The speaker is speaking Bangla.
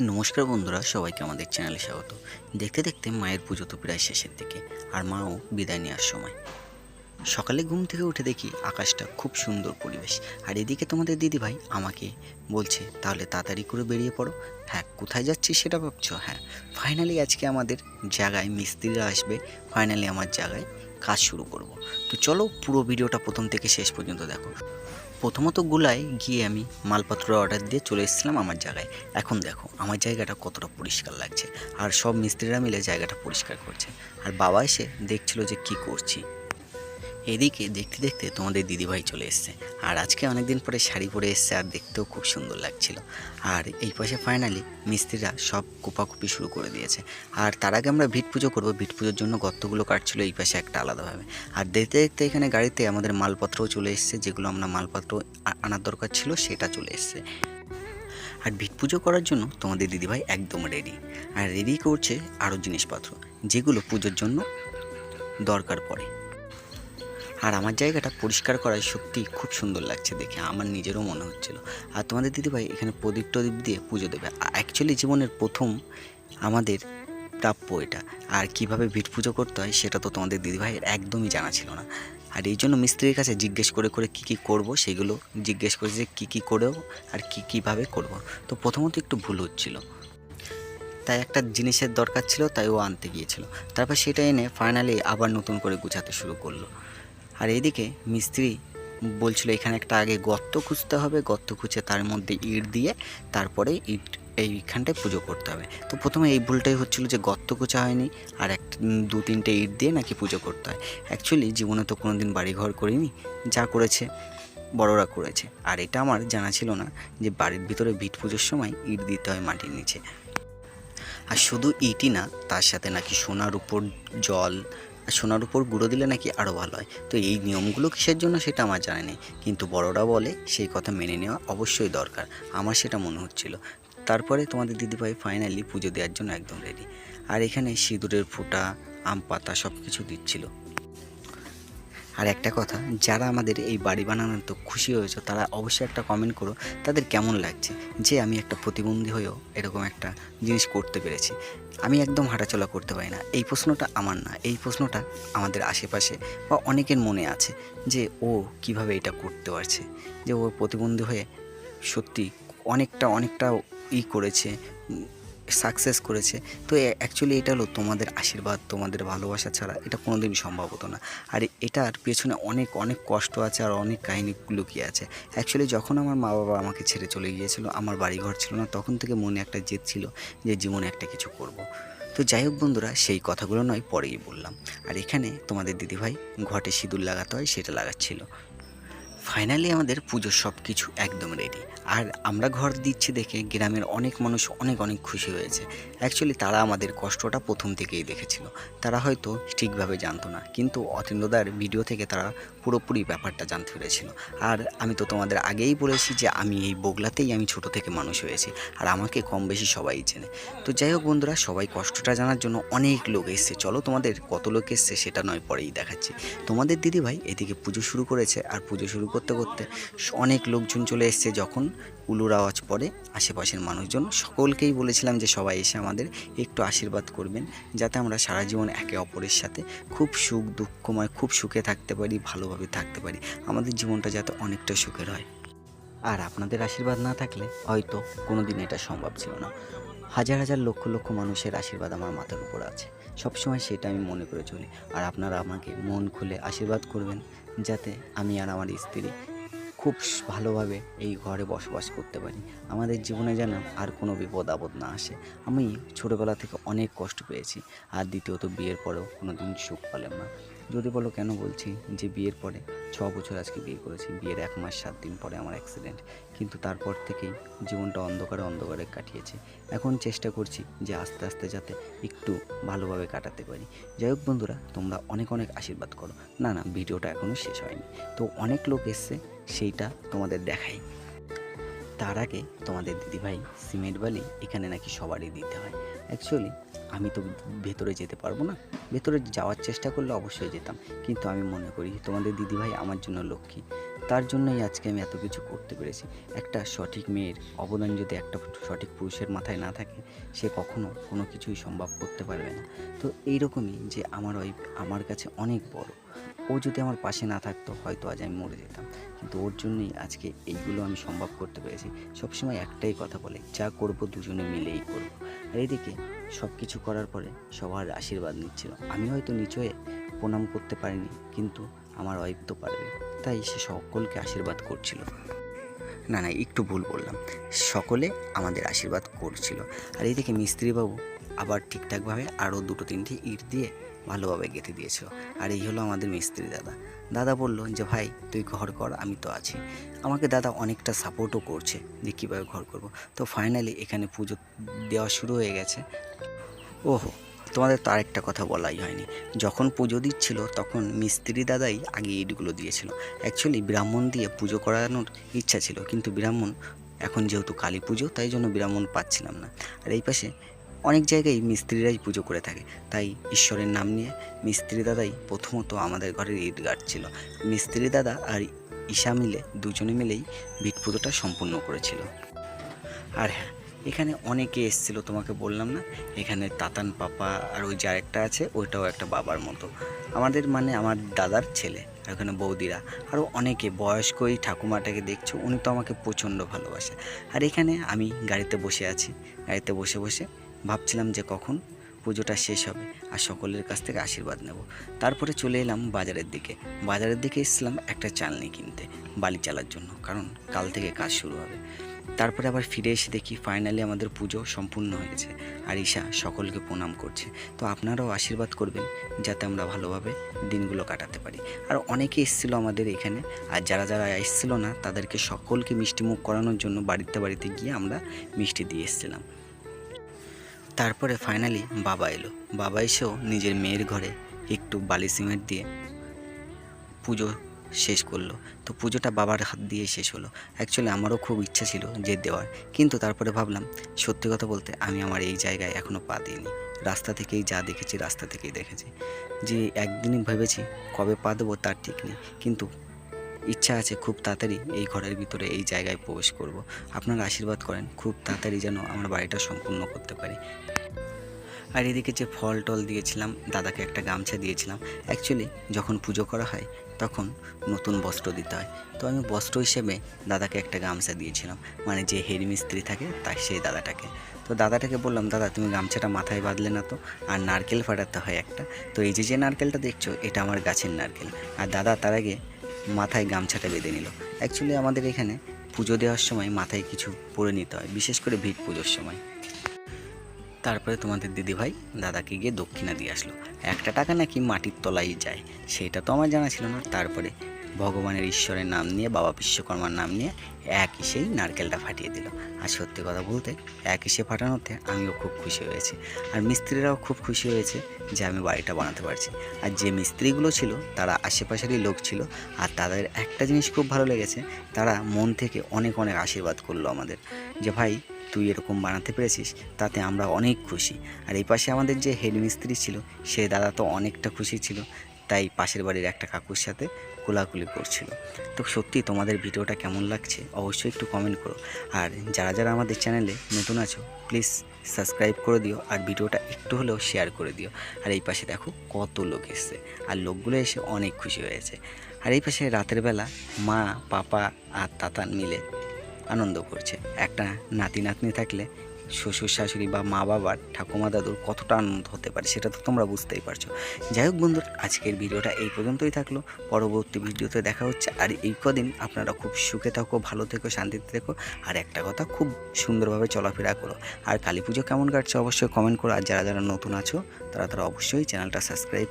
নমস্কার বন্ধুরা, সবাইকে আমাদের চ্যানেলে স্বাগত। দেখতে দেখতে মায়ের পুজো তো প্রায় শেষের দিকে, আর মাও বিদায় নেওয়ার সময়। সকালে ঘুম থেকে উঠে দেখি আকাশটা খুব সুন্দর পরিবেশ। আর এদিকে তোমাদের দিদিভাই আমাকে বলছে, তাহলে তাড়াতাড়ি করে বেরিয়ে পড়ো। হ্যাঁ কোথায় যাচ্ছি সেটা ভাবছ? হ্যাঁ ফাইনালি আজকে আমাদের জায়গায় মিস্ত্রিরা আসবে ফাইনালি আমার জায়গায় কাজ শুরু করব। তো চলো পুরো ভিডিওটা প্রথম থেকে শেষ পর্যন্ত দেখো। প্রথমত গুলায় গিয়ে আমি মালপত্র অর্ডার দিয়ে চলে এসেছিলাম আমার জায়গায়। এখন দেখো, আমার জায়গাটা কতটা পরিষ্কার লাগছে। আর সব মিস্ত্রিরা মিলে জায়গাটা পরিষ্কার করছে। আর বাবা এসে দেখছিল যে কি করছি। এদিকে দেখতে দেখতে তোমাদের দিদিভাই চলে এসছে। আর আজকে অনেকদিন পরে শাড়ি পরে এসছে আর দেখতেও খুব সুন্দর লাগছিল। আর এই পাশে ফাইনালি মিস্ত্রিরা সব কোপাকুপি শুরু করে দিয়েছে। আর তার আগে আমরা ভিট পুজো করব। ভিট পুজোর জন্য গর্তগুলো কাটছিল এই পাশে একটা আলাদাভাবে। আর দেখতে দেখতে এখানে গাড়িতে আমাদের মালপত্রও চলে এসছে, যেগুলো আমরা মালপত্র আনার দরকার ছিল সেটা চলে এসছে। আর ভিট পুজো করার জন্য তোমাদের দিদিভাই একদম রেডি আর রেডি করছে আরও জিনিসপত্র, যেগুলো পুজোর জন্য দরকার পড়ে। আর আমার জায়গাটা পরিষ্কার করায় সত্যি খুব সুন্দর লাগছে দেখে, আমার নিজেরও মনে হচ্ছিল। আর তোমাদের দিদিভাই এখানে প্রদীপ টদীপ দিয়ে পুজো দেবে। অ্যাকচুয়ালি জীবনের প্রথম আমাদের প্রাপ্য এটা। আর কীভাবে ভিট পুজো করতে হয় সেটা তো তোমাদের দিদিভাইয়ের একদমই জানা ছিল না। আর এই জন্য মিস্ত্রির কাছে জিজ্ঞেস করে করে কী কী করব সেগুলো জিজ্ঞেস করে যে কী কী করেও আর কী কীভাবে করব। তো প্রথমত একটু ভুল হচ্ছিল। তাই একটা জিনিসের দরকার ছিল, তাই ও আনতে গিয়েছিল। তারপর সেটা এনে ফাইনালি আবার নতুন করে গুছাতে শুরু করল। আর এদিকে মিস্ত্রি বলছিল, এখানে একটা আগে গর্ত খুঁজতে হবে। গর্ত খুঁজে তার মধ্যে ইট দিয়ে তারপরে ইট, এইখানটায় পুজো করতে হবে। তো প্রথমে এই ভুলটাই হচ্ছিল যে গর্ত খোঁচা হয়নি আর এক, দু, তিনটে ইট দিয়ে নাকি পুজো করতে হয়। অ্যাকচুয়ালি জীবনে তো কোনো দিন বাড়িঘর করিনি, যা করেছে বড়রা করেছে। আর এটা আমার জানা ছিল না যে বাড়ির ভিতরে ভিট পুজোর সময় ইট দিতে হয় মাটির নিচে। আর শুধু ইটই না, তার সাথে নাকি সোনার উপর জল সোনার উপর গুঁড়ো দিলে নাকি আরও ভালো হয়। তো এই নিয়মগুলো কিসের জন্য সেটা আমার জানা নেই। কিন্তু বড়রা বলে সেই কথা মেনে নেওয়া অবশ্যই দরকার। আমার সেটা মনে হচ্ছিল। তারপরে তোমাদের দিদিভাই ফাইনালি পুজো দেওয়ার জন্য একদম রেডি আর এখানে সিঁদুরের ফোঁটা, আম পাতা সব কিছু দিচ্ছিল। আর একটা কথা, যারা আমাদের এই বাড়ি বানানোর তো খুশি হয়েছে, তারা অবশ্যই একটা কমেন্ট করো, তাদের কেমন লাগছে? যে আমি একটা প্রতিবন্ধী হয়েও এরকম একটা জিনিস করতে পেরেছি। আমি একদম হাঁটাচলা করতে পারি না। এই প্রশ্নটা আমার না। এই প্রশ্নটা আমাদের আশেপাশে বা অনেকের মনে আছে যে, ও কীভাবে এটা করতে পারছে? যে ও প্রতিবন্ধী হয়ে সত্যি অনেকটা অনেকটা ই করেছে সাকসেস করেছে। তো অ্যাকচুয়ালি এটা হলো তোমাদের আশীর্বাদ, তোমাদের ভালোবাসা ছাড়া এটা কোনো কোনোদিনই সম্ভব হতো না। আর এটার পেছনে অনেক অনেক কষ্ট আছে আর অনেক কাহিনী লুকিয়ে আছে। অ্যাকচুয়ালি যখন আমার মা বাবা আমাকে ছেড়ে চলে গিয়েছিল, আমার বাড়ি ঘর ছিল না, তখন থেকে মনে একটা জেদ ছিল যে জীবনে একটা কিছু করব। তো যাই হোক বন্ধুরা, সেই কথাগুলো নয়, পরেই বললাম। আর এখানে তোমাদের দিদিভাই ঘটে সিঁদুর লাগাতে হয়, সেটা লাগাচ্ছিল। ফাইনালি আমাদের পুজোর সব কিছু একদম রেডি আর আমরা ঘর দিচ্ছি দেখে গ্রামের অনেক মানুষ অনেক অনেক খুশি হয়েছে। অ্যাকচুয়ালি তারা আমাদের কষ্টটা প্রথম থেকেই দেখেছিল। তারা হয়তো ঠিকভাবে জানতো না, কিন্তু অতীন্দ্রদার ভিডিও থেকে তারা পুরোপুরি ব্যাপারটা জানতে পেরেছিল। আর আমি তো তোমাদের আগেই বলেছি যে আমি এই বগলাতেই আমি ছোট থেকে মানুষ হয়েছি, আর আমাকে কম বেশি সবাই চেনে। তো যাই হোক বন্ধুরা, সবাই কষ্টটা জানার জন্য অনেক লোক এসছে। চলো তোমাদের কত লোক এসছে সেটা নয়, পরেই দেখাচ্ছি। তোমাদের দিদিভাই এদিকে পুজো শুরু করেছে, আর পুজো শুরু করতে করতে অনেক লোকজন চলে এসছে যখন উলুর আওয়াজ পড়ে আশেপাশের মানুষজন। সকলকেই বলেছিলাম যে সবাই এসে আমাদের একটু আশীর্বাদ করবেন, যাতে আমরা সারা জীবন একে অপরের সাথে খুব সুখ দুঃখময়, খুব সুখে থাকতে পারি, ভালোভাবে থাকতে পারি। আমাদের জীবনটা যাতে অনেকটা সুখের হয়। আর আপনাদের আশীর্বাদ না থাকলে হয়তো কোনো দিন এটা সম্ভব ছিল না। হাজার হাজার লক্ষ লক্ষ মানুষের আশীর্বাদ আমার মাথার উপর আছে। সবসময় সেটা আমি মনে করে চলি। আর আপনারা আমাকে মন খুলে আশীর্বাদ করবেন, যাতে আমি আর আমার স্ত্রী খুব ভালোভাবে এই ঘরে বসবাস করতে পারি। আমাদের জীবনে যেন আর কোনো বিপদ আপদ না আসে। আমি ছোটোবেলা থেকে অনেক কষ্ট পেয়েছি। আর দ্বিতীয়ত বিয়ের পরেও কোনো দিন সুখ পেলাম না। যদি বলো কেন বলছি যে বিয়ের পরে ছ বছর আজকে বিয়ে করেছি। বিয়ের এক মাস সাত দিন পরে আমার অ্যাক্সিডেন্ট কিন্তু তারপর থেকেই জীবনটা অন্ধকারে অন্ধকারে কাটিয়েছি। এখন চেষ্টা করছি যে আস্তে আস্তে যাতে একটু ভালোভাবে কাটাতে পারি। যাই হোক বন্ধুরা, তোমরা অনেক অনেক আশীর্বাদ করো। না না, ভিডিওটা এখনও শেষ হয়নি। তো অনেক লোক এসছে সেইটা তোমাদের দেখাই। তার আগে তোমাদের দিদিভাই সিমেন্ট বালি এখানে নাকি সবারই দিতে হয়। অ্যাকচুয়ালি আমি তো ভেতরে যেতে পারব না। ভেতরে যাওয়ার চেষ্টা করলে অবশ্যই যেতাম। কিন্তু আমি মনে করি তোমাদের দিদিভাই আমার জন্য লক্ষ্মী। তার জন্যই আজকে আমি এত কিছু করতে পেরেছি। একটা সঠিক মেয়ের অবদান যদি একটা সঠিক পুরুষের মাথায় না থাকে, সে কখনো কোনো কিছুই সম্ভব করতে পারবে না। তো এইরকমই যে আমার ওই আমার কাছে অনেক বড়। ও যদি আমার পাশে না থাকতো, হয়তো আজ আমি মরে যেতাম। কিন্তু ওর জন্যই আজকে এইগুলো আমি সম্ভব করতে পেরেছি। সবসময় একটাই কথা বলে, যা করব দুজনে মিলেই করব। আর এদিকে সব কিছু করার পরে সবার আশীর্বাদ নিচ্ছিল। আমি হয়তো নিচে প্রণাম করতে পারিনি, কিন্তু আমার ওয়াইফ তো পারবে। তাই সে সকলকে আশীর্বাদ করছিল। না না, একটু ভুল বললাম। সকলে আমাদের আশীর্বাদ করছিল। আর এইদিকে মিস্ত্রিবাবু আবার ঠিকঠাকভাবে আরও দুটো তিনটি ইট দিয়ে ভালোভাবে গেঁথে দিয়েছিল আর এই হলো আমাদের মিস্ত্রি দাদা। দাদা বলল যে, ভাই, তুই ঘর কর, আমি তো আছি। আমাকে দাদা অনেকটা সাপোর্টও করছে যে, কীভাবে ঘর করব? তো ফাইনালি এখানে পুজো দেওয়া শুরু হয়ে গেছে। ওহো, তোমাদের তো আরেকটা কথা বলাই হয়নি। যখন পুজো দিচ্ছিল, তখন মিস্ত্রি দাদাই আগে ইটগুলো দিয়েছিল। অ্যাকচুয়ালি ব্রাহ্মণ দিয়ে পুজো করানোর ইচ্ছা ছিল, কিন্তু ব্রাহ্মণ এখন যেহেতু কালী পুজো, তাই জন্য ব্রাহ্মণ পাচ্ছিলাম না। আর এই পাশে অনেক জায়গায় মিস্ত্রিরাই পুজো করে থাকে। তাই ঈশ্বরের নাম নিয়ে মিস্ত্রি দাদাই প্রথমত আমাদের ঘরের ইট গাড়ছিল মিস্ত্রি দাদা আর ঈশা মিলে দুজনে মিলেই ভিট পুজোটা সম্পূর্ণ করেছিল। আর হ্যাঁ এখানে অনেকে এসেছিল, তোমাকে বললাম না? এখানে তাতান পাপা আর ওই যে একটা আছে, ওইটাও একটা বাবার মতো। আমাদের মানে আমার দাদার ছেলে আর ওখানে বৌদিরা। আরও অনেকে বয়স্ক ওই ঠাকুমাটাকে দেখছ, উনি তো আমাকে প্রচণ্ড ভালোবাসে। আর এখানে আমি গাড়িতে বসে আছি, গাড়িতে বসে বসে ভাবছিলাম যে কখন পুজোটা শেষ হবে আর সকলের কাছ থেকে আশীর্বাদ নেব। তারপরে চলে এলাম বাজারের দিকে। বাজারের দিকে এসেছিলাম একটা চালনি কিনতে, বালি চালার জন্য, কারণ কাল থেকে কাজ শুরু হবে। তারপরে আবার ফিরে এসে দেখি ফাইনালি আমাদের পুজো সম্পূর্ণ হয়েছে আর ঈশা সকলকে প্রণাম করছে। তো আপনারাও আশীর্বাদ করবেন, যাতে আমরা ভালোভাবে দিনগুলো কাটাতে পারি। আর অনেকে এসেছিল আমাদের এখানে, আর যারা যারা এসেছিল না, তাদেরকে সকলকে মিষ্টি মুখ করানোর জন্য বাড়িতে বাড়িতে গিয়ে আমরা মিষ্টি দিয়ে এসেছিলাম। তারপরে ফাইনালি বাবা এলো। বাবা এসেও নিজের মেয়ের ঘরে একটু বালি সিমেন্ট দিয়ে পুজো শেষ করল। তো পুজোটা বাবার হাত দিয়ে শেষ হলো। অ্যাকচুয়ালি আমারও খুব ইচ্ছা ছিল যে দেওয়ার। কিন্তু তারপরে ভাবলাম, সত্যি কথা বলতে আমি আমার এই জায়গায় এখনও পা দিইনি। রাস্তা থেকেই যা দেখেছি, রাস্তা থেকেই দেখেছি। যে একদিনই ভেবেছি কবে পা দেবো তার ঠিক নেই। কিন্তু ইচ্ছা আছে খুব তাড়াতাড়ি এই ঘরের ভিতরে এই জায়গায় প্রবেশ করব। আপনারা আশীর্বাদ করেন, খুব তাড়াতাড়ি যেন আমার বাড়িটা সম্পূর্ণ করতে পারি। আর এদিকে যে ফল টল দিয়েছিলাম, দাদাকে একটা গামছা দিয়েছিলাম। অ্যাকচুয়ালি যখন পুজো করা হয়, তখন নতুন বস্ত্র দিতে হয়। তো আমি বস্ত্র হিসেবে দাদাকে একটা গামছা দিয়েছিলাম। মানে যে হেড মিস্ত্রি থাকে তার সেই দাদাটাকে। তো দাদাটাকে বললাম, দাদা, তুমি গামছাটা মাথায় বাঁধলে না তো? আর নারকেল ফাটাতে হয় একটা। তো এই যে যে নারকেলটা দেখছ, এটা আমার গাছের নারকেল। আর দাদা, তার আগে মাথায় গামছাটা বেঁধে নিল। অ্যাকচুয়ালি আমাদের এখানে পুজো দেওয়ার সময় মাথায় কিছু পরে নিতে হয়, বিশেষ করে ভিড় পুজোর সময়। তারপরে তোমাদের দিদিভাই দাদাকে গিয়ে দক্ষিণা দিয়ে আসলো। একটা টাকা নাকি মাটির তলায় যায়, সেটা তো আমার জানা ছিল না। তারপরে ভগবানের ঈশ্বরের নাম নিয়ে, বাবা বিশ্বকর্মার নাম নিয়ে এক ইসেই নারকেলটা ফাটিয়ে দিল। আর সত্যি কথা বলতে এক ইসে ফাটানোতে আমিও খুব খুশি হয়েছি। আর মিস্ত্রিরাও খুব খুশি হয়েছে যে আমি বাড়িটা বানাতে পারছি। আর যে মিস্ত্রিগুলো ছিল, তারা আশেপাশেরই লোক ছিল, আর তাদের একটা জিনিস খুব ভালো লেগেছে, তারা মন থেকে অনেক অনেক আশীর্বাদ করল আমাদের। যে ভাই, তুই এরকম বানাতে পেরেছিস, তাতে আমরা অনেক খুশি। আর এই পাশে আমাদের যে হেড মিস্ত্রি ছিল, সে দাদা তো অনেকটা খুশি ছিল। তাই পাশের বাড়ির একটা কাকুর সাথে কোলাকুলি করছিল। তো সত্যি তোমাদের ভিডিওটা কেমন লাগছে অবশ্যই একটু কমেন্ট করো। আর যারা যারা আমাদের চ্যানেলে নতুন আছো প্লিজ সাবস্ক্রাইব করে দিও আর ভিডিওটা একটু হলেও শেয়ার করে দিও। আর এই পাশে দেখো কত লোক এসছে আর লোকগুলো এসে অনেক খুশি হয়েছে। আর এই পাশে রাতের বেলা মা, পাপা আর তাতান মিলে আনন্দ করছে। একটা নাতি নাতনি থাকলে শ্বশুর শাশুড়ি বা মা বাবার ঠাকুমা দাদুর কতটা আনন্দ হতে পারে সেটা তো তোমরা বুঝতেই পারছ। যাই হোক বন্ধুরা, আজকের ভিডিওটা এই পর্যন্তই থাকল। পরবর্তী ভিডিওতে দেখা হচ্ছে। আর এই কদিন আপনারা খুব সুখে থাকো, ভালো থেকো, শান্তিতে থেকো। আর একটা কথা, খুব সুন্দরভাবে চলাফেরা করো। আর কালী পুজো কেমন কাটছে অবশ্যই কমেন্ট করো। আর যারা যারা নতুন আছো, তারা তারা অবশ্যই চ্যানেলটা সাবস্ক্রাইব